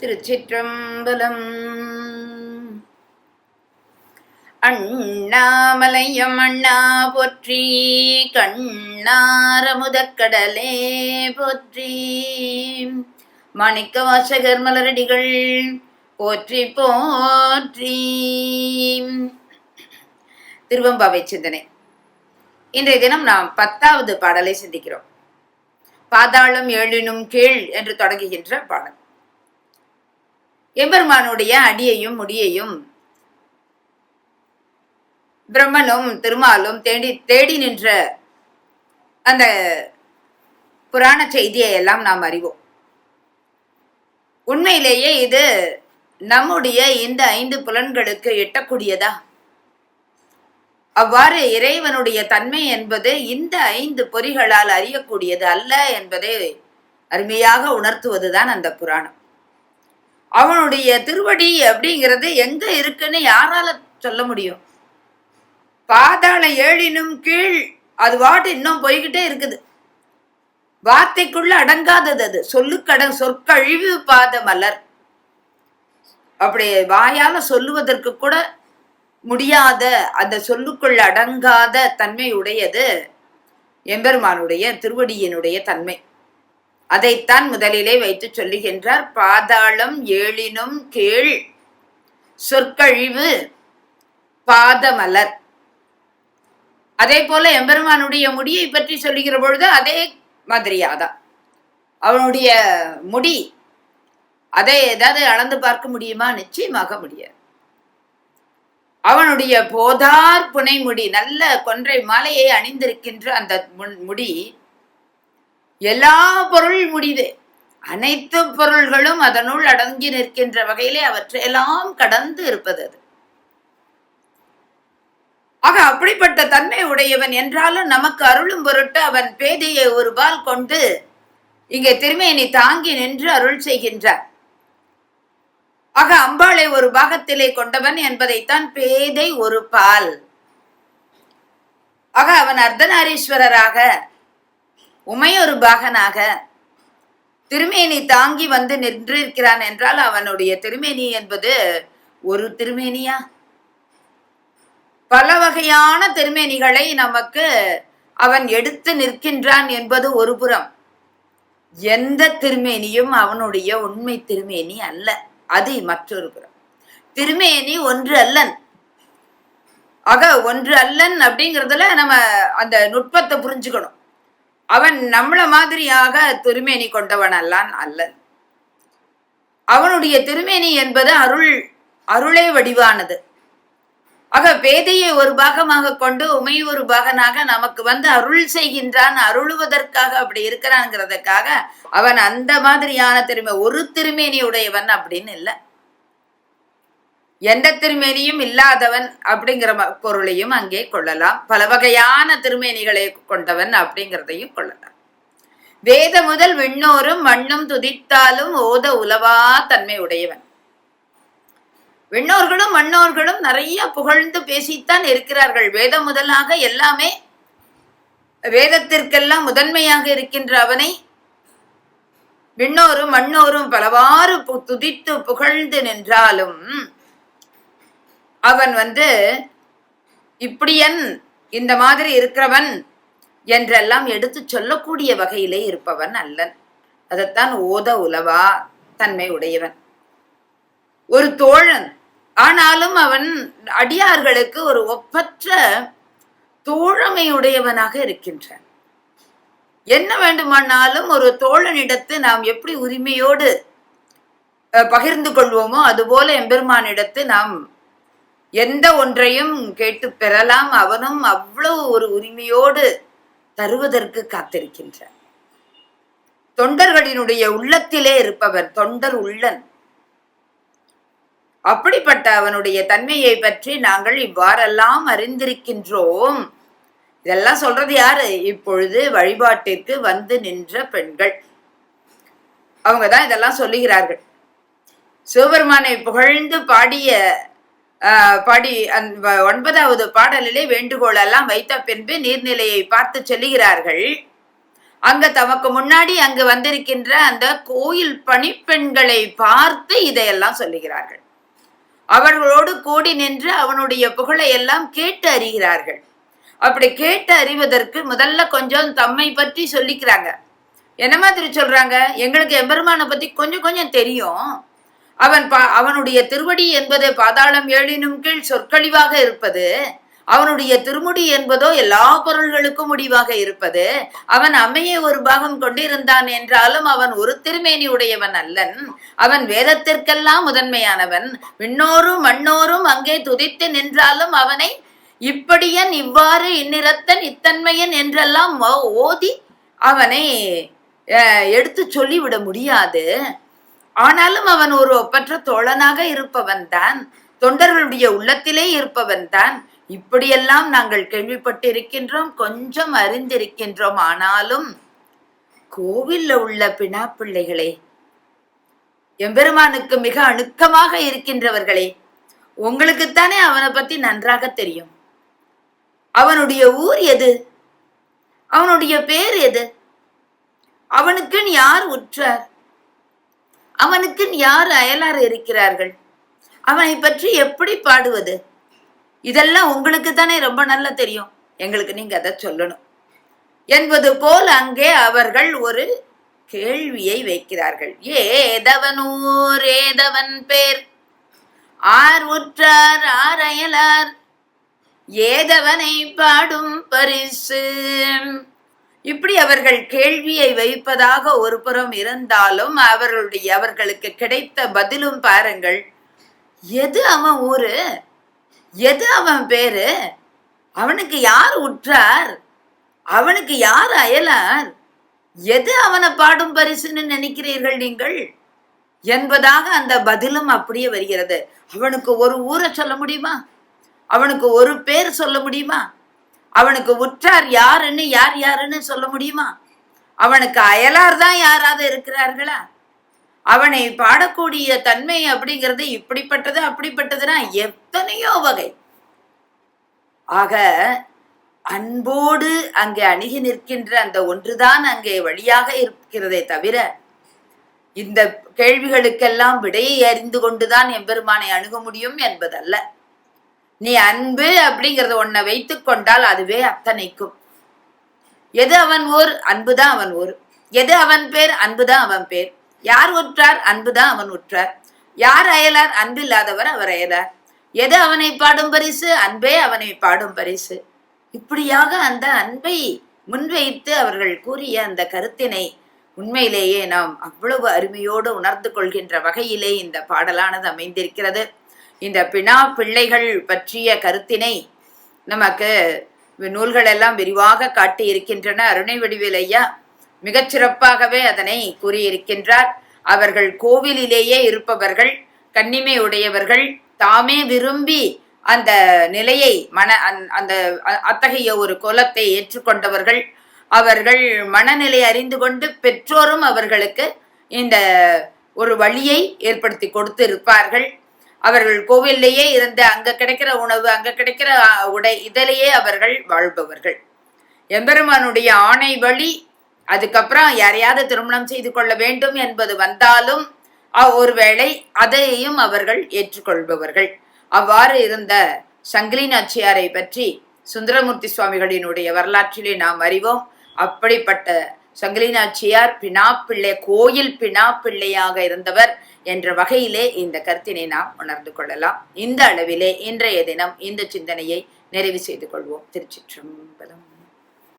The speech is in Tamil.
திருச்சிற்றம்பலம். அண்ணாமலையம் அண்ணா போற்றி கண்ணாரமுதக்கடலே போற்றி. மாணிக்க வாசகர் மலரடிகள் போற்றி போற்றி. திருவம்பாவை சிந்தனை. இன்றைய தினம் நாம் பத்தாவது பாடலை சிந்திக்கிறோம். பாதாளம் ஏழினும் கீழ் என்று தொடங்குகின்ற பாடல். எம்பெருமானுடைய அடியையும் முடியையும் பிரம்மனும் திருமாலும் தேடி தேடி நின்ற அந்த புராண செய்தியை எல்லாம் நாம் அறிவோம். உண்மையிலேயே இது நம்முடைய இந்த ஐந்து புலன்களுக்கு எட்டக்கூடியதா? அவ்வாறு இறைவனுடைய தன்மை என்பது இந்த ஐந்து பொறிகளால் அறியக்கூடியது அல்ல என்பதை அருமையாக உணர்த்துவதுதான் அந்த புராணம். அவனுடைய திருவடி அப்படிங்கிறது எங்க இருக்குன்னு யாரால சொல்ல முடியும்? பாதாள ஏழினும் கீழ் அது வாட்டு இன்னும் போய்கிட்டே இருக்குது. வார்த்தைக்குள்ள அடங்காதது அது. சொல்லுக்கட சொற்கழிவு பாத மலர். அப்படி வாயால சொல்லுவதற்கு கூட முடியாத அந்த சொல்லுக்குள் அடங்காத தன்மை உடையது எம்பெருமானுடைய திருவடியினுடைய தன்மை. அதைத்தான் முதலிலே வைத்து சொல்லுகின்றார். பாதாளம் ஏழினும் கீழ் சொற்கழிவு பாதமலர். அதே போல எம்பெருமானுடைய முடியை பற்றி சொல்லுகிற பொழுது அதே மாதிரியாதான் அவனுடைய முடி அதை ஏதாவது அளந்து பார்க்க முடியுமா? நிச்சயமாக முடியாது. அவனுடைய போதார் புனைமுடி நல்ல கொன்றை மாலையை அணிந்திருக்கின்ற அந்த முடி எல்லா பொருள் முடிது அனைத்து பொருள்களும் அதனுள் அடங்கி நிற்கின்ற வகையிலே அவற்றையெல்லாம் கடந்து இருப்பது அது. ஆக அப்படிப்பட்ட தன்மை உடையவன் என்றாலும் நமக்கு அருளும் பொருட்டு அவன் பேதையை ஒரு பால் கொண்டு இங்கே திருமேனி தாங்கி நின்று அருள் செய்கின்றார் ஆக அம்பாளை ஒரு பாகத்திலே கொண்டவன் என்பதைத்தான் பேதை ஒரு பால். ஆக அவன் அர்த்தநாரீஸ்வரராக உமையொரு பாகனாக திருமேனி தாங்கி வந்து நின்றிருக்கிறான் என்றால் அவனுடைய திருமேனி என்பது ஒரு திருமேனியா? பல வகையான திருமேனிகளை நமக்கு அவன் எடுத்து நிற்கின்றான் என்பது ஒரு புறம். எந்த திருமேனியும் அவனுடைய உண்மை திருமேனி அல்ல. அது மற்றொரு புறம். திருமேனி ஒன்று அல்லன். ஆக ஒன்று அல்லன் அப்படிங்கிறதுல நம்ம அந்த நுட்பத்தை புரிஞ்சுக்கணும். அவன் நம்மள மாதிரியாக திருமேனி கொண்டவனல்லான் அல்லன். அவனுடைய திருமேனி என்பது அருள் அருளே வடிவானது. ஆக பேதையை ஒரு பாகமாக கொண்டு உமை ஒரு பாகனாக நமக்கு வந்து அருள் செய்கின்றான் அருளுவதற்காக அப்படி இருக்கிறான்ங்கிறதுக்காக அவன் அந்த மாதிரியான திருமை ஒரு திருமேனி உடையவன் அப்படின்னு இல்லை. எந்த திருமேனியும் இல்லாதவன் அப்படிங்கிற பொருளையும் அங்கே கொள்ளலாம். பல வகையான திருமேனிகளை கொண்டவன் அப்படிங்கிறதையும் கொள்ளலாம். வேத முதல் விண்ணோரும் மண்ணும் துதித்தாலும் ஓத உலவா தன்மை உடையவன். விண்ணோர்களும் மண்ணோர்களும் நிறைய புகழ்ந்து பேசித்தான் இருக்கிறார்கள். வேதம் முதலாக எல்லாமே வேதத்திற்கெல்லாம் முதன்மையாக இருக்கின்ற அவனை விண்ணோரும் மண்ணோரும் பலவாறு துதித்து புகழ்ந்து நின்றாலும் அவன் வந்து இப்படியன் இந்த மாதிரி இருக்கிறவன் என்றெல்லாம் எடுத்து சொல்லக்கூடிய வகையிலே இருப்பவன் அல்லன். அதைத்தான் ஓத உலவா தன்மை உடையவன். ஒரு தோழன் ஆனாலும் அவன் அடியார்களுக்கு ஒரு ஒப்பற்ற தோழமையுடையவனாக இருக்கின்றான். என்ன வேண்டுமானாலும் ஒரு தோழனிடத்து நாம் எப்படி உரிமையோடு பகிர்ந்து கொள்வோமோ அதுபோல எம்பெருமானிடத்து நாம் எந்த ஒன்றையும் கேட்டு பெறலாம். அவனும் அவ்வளவு ஒரு உரிமையோடு தருவதற்கு காத்திருக்கின்றான். தொண்டர்களினுடைய உள்ளத்திலே இருப்பவர் தொண்டர் உள்ளன். அப்படிப்பட்ட அவனுடைய தன்மையை பற்றி நாங்கள் இவ்வாறெல்லாம் அறிந்திருக்கின்றோம். இதெல்லாம் சொல்றது யாரு? இப்பொழுது வழிபாட்டிற்கு வந்து நின்ற பெண்கள். அவங்கதான் இதெல்லாம் சொல்லுகிறார்கள். சிவபெருமானை புகழ்ந்து பாடிய படி ஒன்பதாவது பாடலிலே வேண்டுகோள் எல்லாம் வைத்த பின்பு நீர்நிலையை பார்த்து சொல்லுகிறார்கள். அங்க தமக்கு முன்னாடி அங்கு வந்திருக்கின்ற அந்த கோயில் பணிப்பெண்களை பார்த்து இதையெல்லாம் சொல்லுகிறார்கள். அவர்களோடு கூடி நின்று அவனுடைய புகழை எல்லாம் கேட்டு அறிகிறார்கள். அப்படி கேட்டு அறிவதற்கு முதல்ல கொஞ்சம் தம்மை பற்றி சொல்லிக்கிறாங்க. என்ன மாதிரி சொல்றாங்க? எங்களுக்கு எம்பெருமானை பத்தி கொஞ்சம் கொஞ்சம் தெரியும். அவன் பா அவனுடைய திருவடி என்பது பாதாளம் ஏழினும் கீழ் சொற்கழிவாக இருப்பது அவனுடைய திருமுடி என்பதோ எல்லா பொருள்களுக்கும் முடிவாக இருப்பது அவன் அம்மையை ஒரு பாகம் கொண்டிருந்தான் என்றாலும் அவன் ஒரு திருமேனி உடையவன் அல்லன். அவன் வேதத்திற்கெல்லாம் முதன்மையானவன். விண்ணோரும் மண்ணோரும் அங்கே துதித்து நின்றாலும் அவனை இப்படியன் இவ்வாறு இந்நிறத்தன் இத்தன்மையன் என்றெல்லாம் ஓதி அவனை எடுத்து சொல்லிவிட முடியாது. ஆனாலும் அவன் ஒரு ஒப்பற்ற தோழனாக இருப்பவன் தான் தொண்டர்களுடைய உள்ளத்திலே இருப்பவன் தான் இப்படியெல்லாம் நாங்கள் கேள்விப்பட்டிருக்கின்றோம் கொஞ்சம் அறிந்திருக்கின்றோம். ஆனாலும் கோவில்ல உள்ள பிணாப்பிள்ளைகளே எம்பெருமானுக்கு மிக அணுக்கமாக இருக்கின்றவர்களே உங்களுக்குத்தானே அவனை பத்தி நன்றாக தெரியும். அவனுடைய ஊர் எது? அவனுடைய பேர் எது? அவனுக்குன்னு யார் உற்றார்? அவனுக்கு யார் அயலார் இருக்கிறார்கள்? அவனை பற்றி எப்படி பாடுவது? இதெல்லாம் உங்களுக்கு தானே ரொம்ப நல்லா தெரியும். எங்களுக்கு நீங்க அதை சொல்லணும். என்பது போல் அங்கே அவர்கள் ஒரு கேள்வியை வைக்கிறார்கள். ஏதவனூர் ஏதவன் பேர்? ஆர் உற்றார் ஆர் அயலார்? ஏதவனை பாடும் பரிசு? இப்படி அவர்கள் கேள்வியை வைப்பதாக ஒரு புறம் இருந்தாலும் அவர்களுடைய அவர்களுக்கு கிடைத்த பதிலும் பாருங்கள். எது அவன் ஊரு? எது அவன் பேரு? அவனுக்கு யார் உற்றார்? அவனுக்கு யார் அயலார்? எது அவனை பாடும் பரிசுன்னு நினைக்கிறீர்கள் நீங்கள்? என்பதாக அந்த பதிலும் அப்படியே வருகிறது. அவனுக்கு ஒரு ஊரை சொல்ல முடியுமா? அவனுக்கு ஒரு பேர் சொல்ல முடியுமா? அவனுக்கு உற்றார் யாருன்னு யார் யாருன்னு சொல்ல முடியுமா? அவனுக்கு அயலார் தான் யாராவது இருக்கிறார்களா? அவனை பாடக்கூடிய தன்மை அப்படிங்கிறது இப்படிப்பட்டது அப்படிப்பட்டதுன்னா எத்தனையோ வகை. ஆக அன்போடு அங்கே அணுகி நிற்கின்ற அந்த ஒன்றுதான் அங்கே வழியாக இருக்கிறதே தவிர இந்த கேள்விகளுக்கெல்லாம் விடையை அறிந்து கொண்டுதான் எம்பெருமானை அணுக முடியும் என்பதல்ல. நீ அன்பு அப்படிங்கறத உன்னை வைத்துக் கொண்டால் அதுவே அத்தனைக்கும். எது அவன் ஊர்? அன்புதான் அவன் ஊர். எது அவன் பேர்? அன்புதான் அவன் பேர். யார் உற்றார்? அன்புதான் அவன் உற்றார். யார் அயலார்? அன்பில்லாதவர் அவர் அயலார். எது அவனை பாடும் பரிசு? அன்பே அவனை பாடும் பரிசு. இப்படியாக அந்த அன்பை முன்வைத்து அவர்கள் கூறிய அந்த கருத்தினை உண்மையிலேயே நாம் அவ்வளவு அருமையோடு உணர்ந்து கொள்கின்ற வகையிலே இந்த பாடலானது அமைந்திருக்கிறது. இந்த பிணா பிள்ளைகள் பற்றிய கருத்தினை நமக்கு நூல்கள் எல்லாம் விரிவாக காட்டி இருக்கின்றன அருணை வடிவேல் ஐயா சிறப்பாகவே அதனை கூறியிருக்கின்றார். அவர்கள் கோவிலிலேயே இருப்பவர்கள் கன்னிமை உடையவர்கள் தாமே விரும்பி அந்த நிலையை மன அந்த- அந்த அத்தகைய ஒரு கோலத்தை ஏற்றுக்கொண்டவர்கள். அவர்கள் மனநிலை அறிந்து கொண்டு பெற்றோரும் அவர்களுக்கு இந்த ஒரு வழியை ஏற்படுத்தி கொடுத்து இருப்பார்கள் அவர்கள் கோவில்லையே இருந்து அங்க கிடைக்கிற உணவு அங்க கிடைக்கிற உடை இதிலேயே அவர்கள் வாழ்பவர்கள். எம்பெருமானுடைய ஆணை வழி அதுக்கப்புறம் யாரையாவது திருமணம் செய்து கொள்ள வேண்டும் என்பது வந்தாலும் ஒருவேளை அதையும் அவர்கள் ஏற்றுக்கொள்பவர்கள். அவ்வாறு இருந்த சங்கிலி நாச்சியாரை பற்றி சுந்தரமூர்த்தி சுவாமிகளினுடைய வரலாற்றிலே நாம் அறிவோம். அப்படிப்பட்ட சங்கிலி பினாப்பிள்ளை கோயில் பினாப்பிள்ளையாக இருந்தவர் என்ற வகையிலே இந்த கருத்தினை நாம் உணர்ந்து கொள்ளலாம். இந்த அளவிலே இன்றைய தினம் இந்த சிந்தனையை நிறைவு செய்து கொள்வோம். திருச்சிற்றம்பலம்.